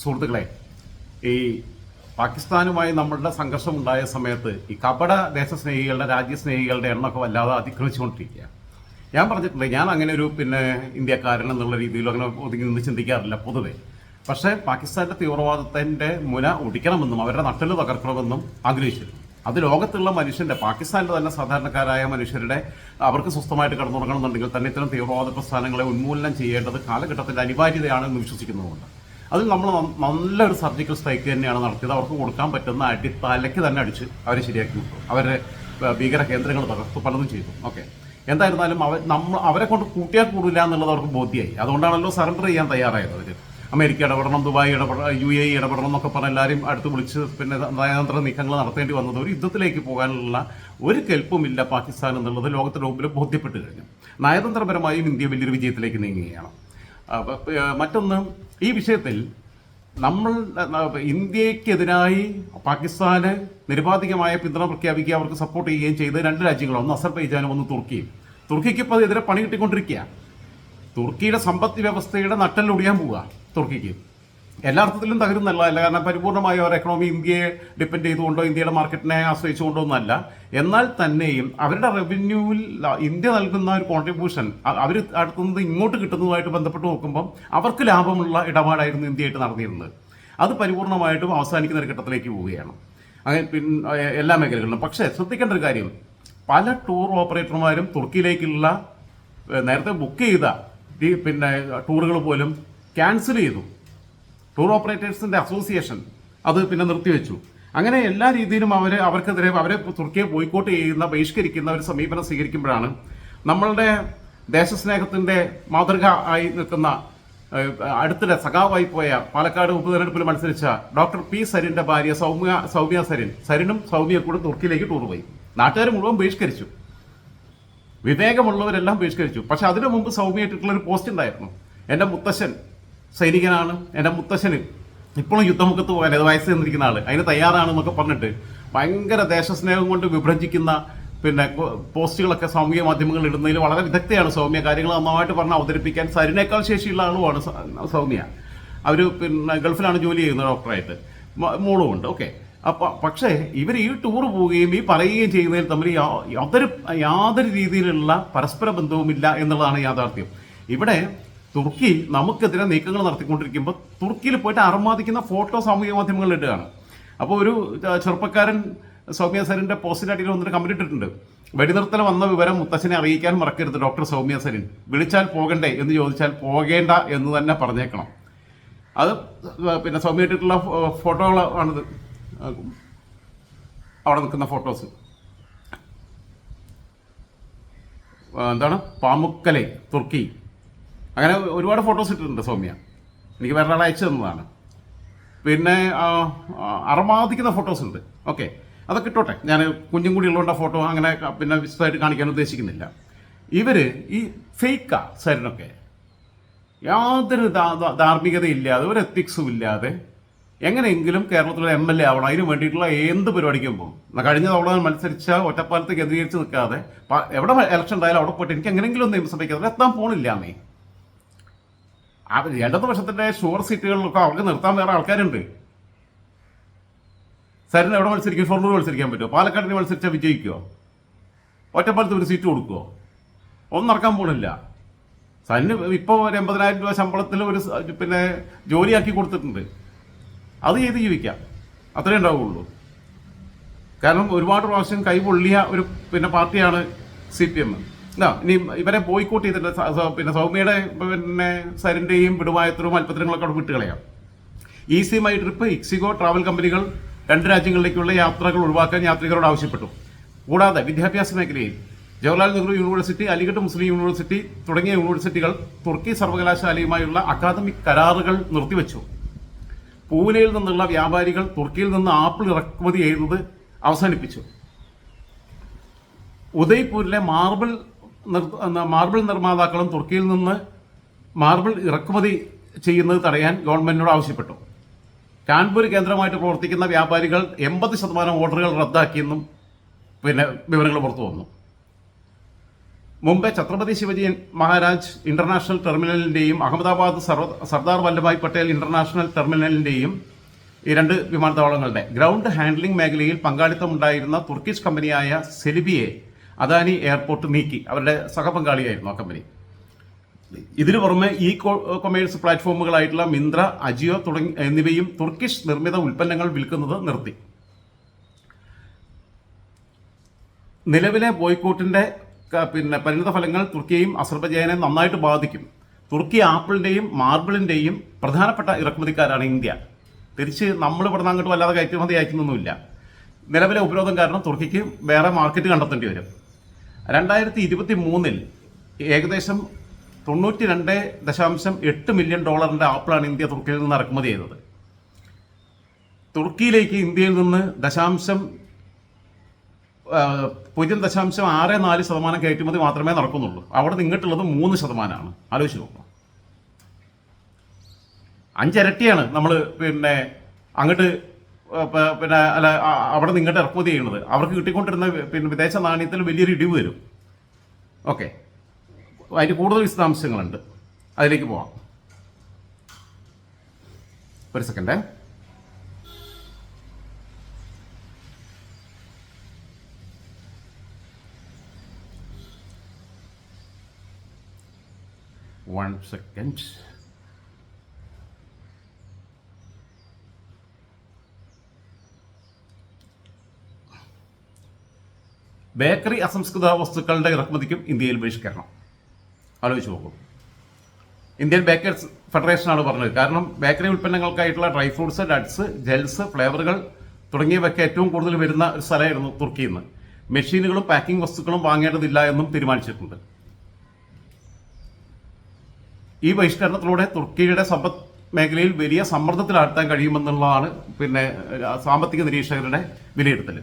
സുഹൃത്തുക്കളെ ഈ പാകിസ്ഥാനുമായി നമ്മളുടെ സംഘർഷം ഉണ്ടായ സമയത്ത് ഈ കപട ദേശസ്നേഹികളുടെ രാജ്യസ്നേഹികളുടെ എണ്ണമൊക്കെ വല്ലാതെ അതിക്രമിച്ചുകൊണ്ടിരിക്കുകയാണ്. ഞാൻ പറഞ്ഞിട്ടുണ്ട് ഞാൻ അങ്ങനെ ഒരു പിന്നെ ഇന്ത്യക്കാരൻ എന്നുള്ള രീതിയിൽ അങ്ങനെ ഒതുങ്ങി നിന്ന് ചിന്തിക്കാറില്ല പൊതുവെ. പക്ഷേ പാകിസ്ഥാന്റെ തീവ്രവാദത്തിന്റെ മുന ഒടിക്കണമെന്നും അവരുടെ നട്ടൽ തകർക്കണമെന്നും ആഗ്രഹിച്ചിരുന്നു. അത് ലോകത്തുള്ള മനുഷ്യന്റെ പാകിസ്ഥാനിലെ തന്നെ സാധാരണക്കാരായ മനുഷ്യരുടെ അവർക്ക് സ്വസ്ഥമായിട്ട് കടന്നുറങ്ങണമെന്നുണ്ടെങ്കിൽ തന്നെ ഇത്തരം തീവ്രവാദ പ്രസ്ഥാനങ്ങളെ ഉന്മൂലനം ചെയ്യേണ്ടത് കാലഘട്ടത്തിന്റെ അനിവാര്യതയാണെന്ന് വിശ്വസിക്കുന്നതുകൊണ്ട്. അതിൽ നമ്മൾ നല്ലൊരു സർജിക്കൽ സ്ട്രൈക്ക് തന്നെയാണ് നടത്തിയത്. അവർക്ക് കൊടുക്കാൻ പറ്റുന്ന അടിത്തലയ്ക്ക് തന്നെ അടിച്ച് അവരെ ശരിയാക്കി വിട്ടു അവരെ ഏഹ്, ഭീകര കേന്ദ്രങ്ങൾ തകർത്തു പലതും ചെയ്തു. ഓക്കെ. എന്തായിരുന്നാലും അവർ നമ്മൾ അവരെ കൊണ്ട് കൂട്ടിയാൽ കൂടില്ല എന്നുള്ളത് അവർക്ക് ബോധ്യമായി അതുകൊണ്ടാണല്ലോ സറണ്ടർ ചെയ്യാൻ തയ്യാറായത് അവർ അമേരിക്ക ഇടപെടണം ദുബായ് ഇടപെടണം യു എ ഇടപെടണം എന്നൊക്കെ പറഞ്ഞ് എല്ലാവരും അടുത്ത് വിളിച്ച് പിന്നെ നയതന്ത്ര നീക്കങ്ങൾ നടത്തേണ്ടി വന്നത് ഒരു യുദ്ധത്തിലേക്ക് പോകാനുള്ള ഒരു കെൽപ്പുമില്ല പാകിസ്ഥാൻ എന്നുള്ളത് ലോകത്തിന്റെ മുമ്പിൽ ബോധ്യപ്പെട്ട് കഴിഞ്ഞു. നയതന്ത്രപരമായും ഇന്ത്യ വലിയൊരു വിജയത്തിലേക്ക് നീങ്ങുകയാണ്. മറ്റൊന്ന് ഈ വിഷയത്തിൽ നമ്മൾ ഇന്ത്യക്കെതിരായി പാകിസ്ഥാന് നിരുപാധികമായ പിന്തുണ പ്രഖ്യാപിക്കുക അവർക്ക് സപ്പോർട്ട് ചെയ്യുകയും ചെയ്ത രണ്ട് രാജ്യങ്ങളും ഒന്ന് അസർബൈജാനും ഒന്ന് തുർക്കിയും. തുർക്കിക്ക് ഇപ്പോൾ എതിരെ പണി കിട്ടിക്കൊണ്ടിരിക്കുക തുർക്കിയുടെ സമ്പദ് വ്യവസ്ഥയുടെ നട്ടലൊടിയാൻ പോവുക തുർക്കിക്ക്. എല്ലാ അർത്ഥത്തിലും തകരുന്നല്ല അല്ല കാരണം പരിപൂർണമായ ഒരു എക്കണോമി ഇന്ത്യയെ ഡിപ്പെൻഡ് ചെയ്തുകൊണ്ടോ ഇന്ത്യയുടെ മാർക്കറ്റിനെ ആശ്രയിച്ചുകൊണ്ടോ ഒന്നല്ല എന്നാൽ തന്നെയും അവരുടെ റവന്യൂവിൽ ഇന്ത്യ നൽകുന്ന ഒരു കോൺട്രിബ്യൂഷൻ അവർ അടുത്തുനിന്ന് ഇങ്ങോട്ട് കിട്ടുന്നതുമായിട്ട് ബന്ധപ്പെട്ട് നോക്കുമ്പോൾ അവർക്ക് ലാഭമുള്ള ഇടപാടായിരുന്നു ഇന്ത്യയായിട്ട് നടന്നിരുന്നത്. അത് പരിപൂർണമായിട്ടും അവസാനിക്കുന്ന ഒരു ഘട്ടത്തിലേക്ക് പോവുകയാണ്. അങ്ങനെ പിന്നെ എല്ലാ മേഖലകളിലും. പക്ഷേ ശ്രദ്ധിക്കേണ്ട ഒരു കാര്യം. പല ടൂർ ഓപ്പറേറ്റർമാരും തുർക്കിയിലേക്കുള്ള നേരത്തെ ബുക്ക് ചെയ്ത പിന്നെ ടൂറുകൾ പോലും ക്യാൻസൽ ചെയ്തു. ടൂർ ഓപ്പറേറ്റേഴ്സിന്റെ അസോസിയേഷൻ അത് പിന്നെ നിർത്തിവെച്ചു. അങ്ങനെ എല്ലാ രീതിയിലും അവർ അവർക്കെതിരെ അവരെ തുർക്കിയെ ബോയ്ക്കോട്ട് ചെയ്യുന്ന ബഹിഷ്കരിക്കുന്ന ഒരു സമീപനം സ്വീകരിക്കുമ്പോഴാണ് നമ്മളുടെ ദേശസ്നേഹത്തിന്റെ മാതൃക ആയി നിൽക്കുന്ന അടുത്തിടെ സഖാവായി പോയ പാലക്കാട് ഉപതെരഞ്ഞെടുപ്പിൽ മത്സരിച്ച ഡോക്ടർ പി സരിന്റെ ഭാര്യ സൗമ്യ സൗമ്യ സരിൻ. സരിനും സൗമ്യ കൂടെ തുർക്കിയിലേക്ക് ടൂർ പോയി. നാട്ടുകാർ മുഴുവൻ ബഹിഷ്കരിച്ചു. വിവേകമുള്ളവരെല്ലാം ബഹിഷ്കരിച്ചു. പക്ഷെ അതിനു മുമ്പ് സൗമ്യമായിട്ടുള്ള ഒരു പോസ്റ്റ് ഉണ്ടായിരുന്നു. എന്റെ മുത്തശ്ശൻ സൈനികനാണ്. എന്റെ മുത്തശ്ശന് ഇപ്പോഴും യുദ്ധമുഖത്ത് പോകാൻ അത് വയസ്സ് തന്നിരിക്കുന്ന ആൾ. അതിന് തയ്യാറാണെന്നൊക്കെ പറഞ്ഞിട്ട് ഭയങ്കര ദേശസ്നേഹം കൊണ്ട് വിഭജിക്കുന്ന പിന്നെ പോസ്റ്റുകളൊക്കെ സാമൂഹ്യ മാധ്യമങ്ങളിൽ ഇടുന്നതിൽ വളരെ വിദഗ്ധയാണ് സൗമ്യ. കാര്യങ്ങൾ നന്നായിട്ട് പറഞ്ഞ് അവതരിപ്പിക്കാൻ സരിനേക്കാൾ ശേഷിയുള്ള ആളുമാണ് സൗമ്യ. അവർ പിന്നെ ഗൾഫിലാണ് ജോലി ചെയ്യുന്നത് ഡോക്ടറായിട്ട്. മോളുമുണ്ട് ഓക്കെ. അപ്പൊ പക്ഷേ ഇവർ ഈ ടൂർ പോവുകയും ഈ പറയുകയും ചെയ്യുന്നതിൽ തമ്മിൽ യാതൊരു യാതൊരു രീതിയിലുള്ള പരസ്പര ബന്ധവുമില്ല എന്നുള്ളതാണ് യാഥാർത്ഥ്യം. ഇവിടെ തുർക്കി നമുക്കെതിരെ നീക്കങ്ങൾ നടത്തിക്കൊണ്ടിരിക്കുമ്പോൾ തുർക്കിയിൽ പോയിട്ട് അർമാദിക്കുന്ന ഫോട്ടോ സാമൂഹിക മാധ്യമങ്ങളിൽ ഇടുകയാണ് അപ്പോൾ ഒരു ചെറുപ്പക്കാരൻ സൗമ്യ സരിന്റെ പോസ്റ്റിൽ അടിയിൽ വന്നിട്ട് കമന്റ് ഇട്ടിട്ടുണ്ട്. വെടിനിർത്തൽ വന്ന വിവരം മുത്തച്ഛനെ അറിയിക്കാൻ മറക്കരുത് ഡോക്ടർ സൗമ്യ സരിൻ. വിളിച്ചാൽ പോകണ്ടേ എന്ന് ചോദിച്ചാൽ പോകേണ്ട എന്ന് തന്നെ പറഞ്ഞേക്കണം. അത് പിന്നെ സൗമ്യ ഇട്ടിട്ടുള്ള ഫോട്ടോകളാണിത് അവിടെ നിൽക്കുന്ന ഫോട്ടോസ്. എന്താണ്? പാമുക്കലെ തുർക്കി. അങ്ങനെ ഒരുപാട് ഫോട്ടോസ് ഇട്ടിട്ടുണ്ട് സൗമ്യ. എനിക്ക് വേറെ ഒരാൾ അയച്ചു തന്നതാണ്. പിന്നെ അർമാദിക്കുന്ന ഫോട്ടോസ് ഉണ്ട്. ഓക്കെ അതൊക്കെ ഇട്ടോട്ടെ. ഞാൻ കുഞ്ഞും കൂടി ഉള്ളതുകൊണ്ട് ഫോട്ടോ അങ്ങനെ പിന്നെ വിശദമായിട്ട് കാണിക്കാൻ ഉദ്ദേശിക്കുന്നില്ല. ഇവർ ഈ ഫേക്കാ സരിനൊക്കെ. യാതൊരു ധാർമ്മികതയില്ലാതെ ഒരു എത്തിക്സും ഇല്ലാതെ എങ്ങനെയെങ്കിലും കേരളത്തിലെ എം എൽ എ ആവണം. അതിന് വേണ്ടിയിട്ടുള്ള എന്ത് പരിപാടിക്കും പോകും. കഴിഞ്ഞ തവണ മത്സരിച്ച ഒറ്റപ്പാലത്ത് കേന്ദ്രീകരിച്ച് നിൽക്കാതെ എവിടെ ഇലക്ഷൻ ഉണ്ടായാലും അവിടെ പോയിട്ട് എനിക്ക് എങ്ങനെയെങ്കിലും നിയമസഭയ്ക്ക് എത്താൻ പോണില്ല അവർ ഇടതുപക്ഷത്തിന്റെ ഷുവർ സീറ്റുകളിലൊക്കെ അവർക്ക് നിർത്താൻ വേറെ ആൾക്കാരുണ്ട്. സരിന് എവിടെ മത്സരിക്കും? ഷൊർണൂർ മത്സരിക്കാൻ പറ്റുമോ? പാലക്കാടിന് മത്സരിച്ചാൽ വിജയിക്കുമോ ഒറ്റപ്പാലത്ത് ഒരു സീറ്റ് കൊടുക്കുമോ ഒന്നും നടക്കാൻ പോണില്ല. സരിന് ഇപ്പോൾ ഒരു എൺപതിനായിരം രൂപ ശമ്പളത്തിൽ ഒരു പിന്നെ ജോലിയാക്കി കൊടുത്തിട്ടുണ്ട്. അത് ചെയ്ത് ജീവിക്കാം. അത്രേ ഉണ്ടാവുള്ളൂ. കാരണം ഒരുപാട് പ്രാവശ്യം കൈപൊള്ളിയ ഒരു പിന്നെ പാർട്ടിയാണ് സി പി എം. ഇനി ഇവരെ ബോയ്ക്കോട്ട് ചെയ്തിട്ട് പിന്നെ സൗമ്യയുടെ പിന്നെ സരിന്റെയും വിടുവായത്തരും അല്പത്തരങ്ങളൊക്കെ അവിടെ വിട്ടുകളയാം. Ease my trip ixigo travel കമ്പനികൾ രണ്ട് രാജ്യങ്ങളിലേക്കുള്ള യാത്രകൾ ഒഴിവാക്കാൻ യാത്രികരോട് ആവശ്യപ്പെട്ടു. കൂടാതെ വിദ്യാഭ്യാസ മേഖലയിൽ ജവഹർലാൽ നെഹ്റു യൂണിവേഴ്സിറ്റി അലിഗഡ് മുസ്ലിം യൂണിവേഴ്സിറ്റി തുടങ്ങിയ യൂണിവേഴ്സിറ്റികൾ തുർക്കി സർവകലാശാലയുമായുള്ള അക്കാദമിക് കരാറുകൾ നിർത്തിവെച്ചു. പൂനെയിൽ നിന്നുള്ള വ്യാപാരികൾ തുർക്കിയിൽ നിന്ന് ആപ്പിൾ ഇറക്കുമതി ചെയ്യുന്നത് അവസാനിപ്പിച്ചു. ഉദയ്പൂരിലെ മാർബിൾ മാർബിൾ നിർമ്മാതാക്കളും തുർക്കിയിൽ നിന്ന് മാർബിൾ ഇറക്കുമതി ചെയ്യുന്നത് തടയാൻ ഗവൺമെന്റിനോട് ആവശ്യപ്പെട്ടു. കാൺപൂർ കേന്ദ്രമായിട്ട് പ്രവർത്തിക്കുന്ന വ്യാപാരികൾ എൺപത് ശതമാനം ഓർഡറുകൾ റദ്ദാക്കിയെന്നും പിന്നെ വിവരങ്ങൾ പുറത്തു വന്നു. മുംബൈ ഛത്രപതി ശിവജി മഹാരാജ് ഇന്റർനാഷണൽ ടെർമിനലിന്റെയും അഹമ്മദാബാദ് സർദാർ വല്ലഭായ് പട്ടേൽ ഇന്റർനാഷണൽ ടെർമിനലിന്റെയും ഈ രണ്ട് വിമാനത്താവളങ്ങളുടെ ഗ്രൗണ്ട് ഹാൻഡ്ലിംഗ് മേഖലയിൽ പങ്കാളിത്തമുണ്ടായിരുന്ന തുർക്കിഷ് കമ്പനിയായ സെലിബിയെ അദാനി എയർപോർട്ട് നീക്കി. അവരുടെ സഹപങ്കാളിയായിരുന്നു ആ കമ്പനി. ഇതിനു പുറമെ ഇ കൊമേഴ്സ് പ്ലാറ്റ്ഫോമുകളായിട്ടുള്ള മിന്ത്ര അജിയോ തുടങ്ങി എന്നിവയും തുർക്കിഷ് നിർമ്മിത ഉൽപ്പന്നങ്ങൾ വിൽക്കുന്നത് നിർത്തി. നിലവിലെ ബോയ്ക്കോട്ടിന്റെ പിന്നെ പരിണിത ഫലങ്ങൾ തുർക്കിയെയും അസർബൈജാനെ നന്നായിട്ട് ബാധിക്കും. തുർക്കി ആപ്പിളിന്റെയും മാർബിളിന്റെയും പ്രധാനപ്പെട്ട ഇറക്കുമതിക്കാരാണ് ഇന്ത്യ. തിരിച്ച് നമ്മൾ ഇവിടുന്ന് അങ്ങോട്ട് വല്ലാതെ കയറ്റുമതി അയക്കുന്നൊന്നുമില്ല നിലവിലെ ഉപരോധം കാരണം തുർക്കിക്ക് വേറെ മാർക്കറ്റ് കണ്ടെത്തേണ്ടി വരും. രണ്ടായിരത്തി ഇരുപത്തി മൂന്നിൽ ഏകദേശം തൊണ്ണൂറ്റി രണ്ട് ദശാംശം എട്ട് മില്യൺ ഡോളറിന്റെ ആപ്പിളാണ് ഇന്ത്യ തുർക്കിയിൽ നിന്ന് ഇറക്കുമതി ചെയ്തത്. തുർക്കിയിലേക്ക് ഇന്ത്യയിൽ നിന്ന് ദശാംശം പൂജ്യം ദശാംശം ആറ് നാല് ശതമാനം കയറ്റുമതി മാത്രമേ നടക്കുന്നുള്ളൂ. അവിടെ നിന്ന് ഇങ്ങോട്ടുള്ളത് മൂന്ന് ശതമാനമാണ്. ആലോചിച്ച് നോക്കണം അഞ്ചിരട്ടിയാണ് നമ്മൾ പിന്നെ അങ്ങോട്ട് പിന്നെ അല്ല അവിടെ നിങ്ങളുടെ ഇറക്കുമതി ചെയ്യുന്നത് അവർക്ക് കിട്ടിക്കൊണ്ടിരുന്ന പിന്നെ വിദേശ നാണയത്തിൽ വലിയൊരു ഇടിവ് വരും. ഓക്കെ. അതിന് കൂടുതൽ വിശദാംശങ്ങളുണ്ട്. അതിലേക്ക് പോവാം. ഒരു സെക്കൻഡേ. One second. ബേക്കറി അസംസ്കൃത വസ്തുക്കളുടെ ഇറക്കുമതിക്കും ഇന്ത്യയിൽ ബഹിഷ്കരണം. ആലോചിച്ച് നോക്കും. ഇന്ത്യൻ ബേക്കേഴ്സ് ഫെഡറേഷനാണ് പറഞ്ഞത്. കാരണം ബേക്കറി ഉൽപ്പന്നങ്ങൾക്കായിട്ടുള്ള ഡ്രൈ ഫ്രൂട്ട്സ് നട്ട്സ് ജെൽസ് ഫ്ലേവറുകൾ തുടങ്ങിയവയ്ക്ക് ഏറ്റവും കൂടുതൽ വരുന്ന ഒരു സ്ഥലമായിരുന്നു തുർക്കിയിൽ നിന്ന് മെഷീനുകളും പാക്കിംഗ് വസ്തുക്കളും വാങ്ങേണ്ടതില്ല എന്നും തീരുമാനിച്ചിട്ടുണ്ട്. ഈ ബഹിഷ്കരണത്തിലൂടെ തുർക്കിയുടെ സമ്പദ് മേഖലയിൽ വലിയ സമ്മർദ്ദത്തിലാഴ്ത്താൻ കഴിയുമെന്നുള്ളതാണ് പിന്നെ സാമ്പത്തിക നിരീക്ഷകരുടെ വിലയിരുത്തൽ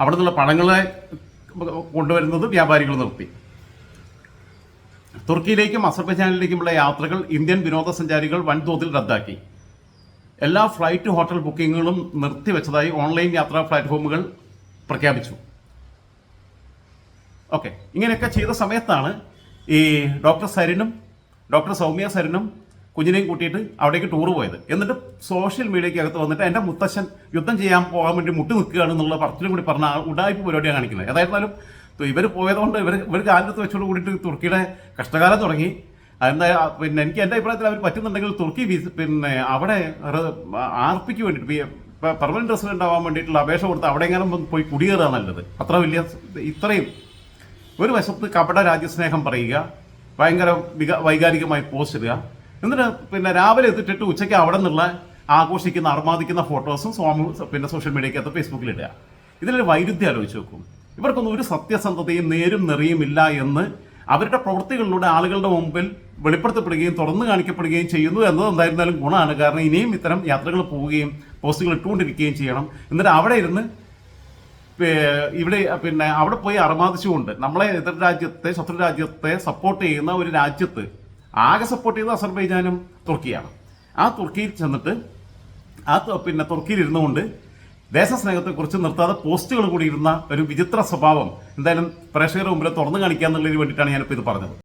അവിടെ നിന്നുള്ള പണങ്ങളെ കൊണ്ടുവരുന്നത് വ്യാപാരികൾ നിർത്തി. തുർക്കിയിലേക്കും അസർബൈജാനിലേക്കുമുള്ള യാത്രകൾ ഇന്ത്യൻ വിനോദസഞ്ചാരികൾ വൻതോതിൽ റദ്ദാക്കി. എല്ലാ ഫ്ലൈറ്റ് ഹോട്ടൽ ബുക്കിങ്ങുകളും നിർത്തിവെച്ചതായി ഓൺലൈൻ യാത്രാ പ്ലാറ്റ്ഫോമുകൾ പ്രഖ്യാപിച്ചു. ഓക്കെ ഇങ്ങനെയൊക്കെ ചെയ്ത സമയത്താണ് ഈ ഡോക്ടർ സരിനും ഡോക്ടർ സൗമ്യ സരിനും കുഞ്ഞിനെയും കൂട്ടിയിട്ട് അവിടേക്ക് ടൂർ പോയത്. എന്നിട്ട് സോഷ്യൽ മീഡിയയ്ക്ക് അകത്ത് വന്നിട്ട് എന്റെ മുത്തശ്ശൻ യുദ്ധം ചെയ്യാൻ പോകാൻ വേണ്ടി മുട്ടി നിൽക്കുകയാണ് എന്നുള്ള പറച്ചിലും കൂടി പറഞ്ഞ ഉടായ്പ പരിപാടിയാണ് കാണിക്കുന്നത്. ഏതായിരുന്നാലും ഇവർ പോയതുകൊണ്ട് ഇവർ ഇവർ കാലത്ത് വെച്ചോട് കൂടിയിട്ട് തുർക്കിയുടെ കഷ്ടകാലം തുടങ്ങി. എന്താ പിന്നെ എനിക്ക് എന്റെ അഭിപ്രായത്തിൽ അവർ പറ്റുന്നുണ്ടെങ്കിൽ തുർക്കി പിന്നെ അവിടെ ആർപ്പിക്ക് വേണ്ടിയിട്ട് പെർമനന്റ് റെസിഡന്റ് ആവാൻ വേണ്ടിയിട്ടുള്ള അപേക്ഷ കൊടുത്ത് അവിടെ എങ്ങനെ പോയി കുടിയേറുക നല്ലത്. അത്ര വലിയ ഇത്രയും ഒരു വശത്ത് കപട രാജ്യസ്നേഹം പറയുക ഭയങ്കര വിക വൈകാരികമായി പോസ്റ്റ് ഇടുക എന്നിട്ട് പിന്നെ രാവിലെ എത്തിച്ചിട്ട് ഉച്ചയ്ക്ക് അവിടെ നിന്നുള്ള ആഘോഷിക്കുന്ന അർമാദിക്കുന്ന ഫോട്ടോസും സ്വാമി പിന്നെ സോഷ്യൽ മീഡിയക്കകത്ത് ഫേസ്ബുക്കിൽ ഇടുക ഇതിലൊരു വൈരുദ്ധ്യം ആലോചിച്ച് നോക്കും. ഇവർക്കൊന്നും ഒരു സത്യസന്ധതയും നേരും നിറയും ഇല്ല എന്ന് അവരുടെ പ്രവൃത്തികളിലൂടെ ആളുകളുടെ മുമ്പിൽ വെളിപ്പെടുത്തപ്പെടുകയും തുറന്നു കാണിക്കപ്പെടുകയും ചെയ്യുന്നു എന്നത് എന്തായിരുന്നാലും ഗുണമാണ്. കാരണം ഇനിയും ഇത്തരം യാത്രകൾ പോവുകയും പോസ്റ്റുകൾ ഇട്ടുകൊണ്ടിരിക്കുകയും ചെയ്യണം. എന്നിട്ട് അവിടെ ഇരുന്ന് ഇവിടെ പിന്നെ അവിടെ പോയി അർമാദിച്ചുകൊണ്ട് നമ്മളെ എതിർ രാജ്യത്തെ ശത്രു രാജ്യത്തെ സപ്പോർട്ട് ചെയ്യുന്ന ഒരു രാജ്യത്ത് ആകെ സപ്പോർട്ട് ചെയ്ത് അസർബൈജാനും തുർക്കിയാണ്. ആ തുർക്കിയിൽ ചെന്നിട്ട് ആ പിന്നെ തുർക്കിയിൽ ഇരുന്നുകൊണ്ട് ദേശസ്നേഹത്തെക്കുറിച്ച് നിർത്താതെ പോസ്റ്റുകൾ കൂടി ഇരുന്ന ഒരു വിചിത്ര സ്വഭാവം എന്തായാലും പ്രേക്ഷകരുടെ മുമ്പിൽ തുറന്നു കാണിക്കുക എന്നുള്ളതിന് വേണ്ടിയിട്ടാണ് ഞാനിപ്പോൾ ഇത് പറഞ്ഞത്.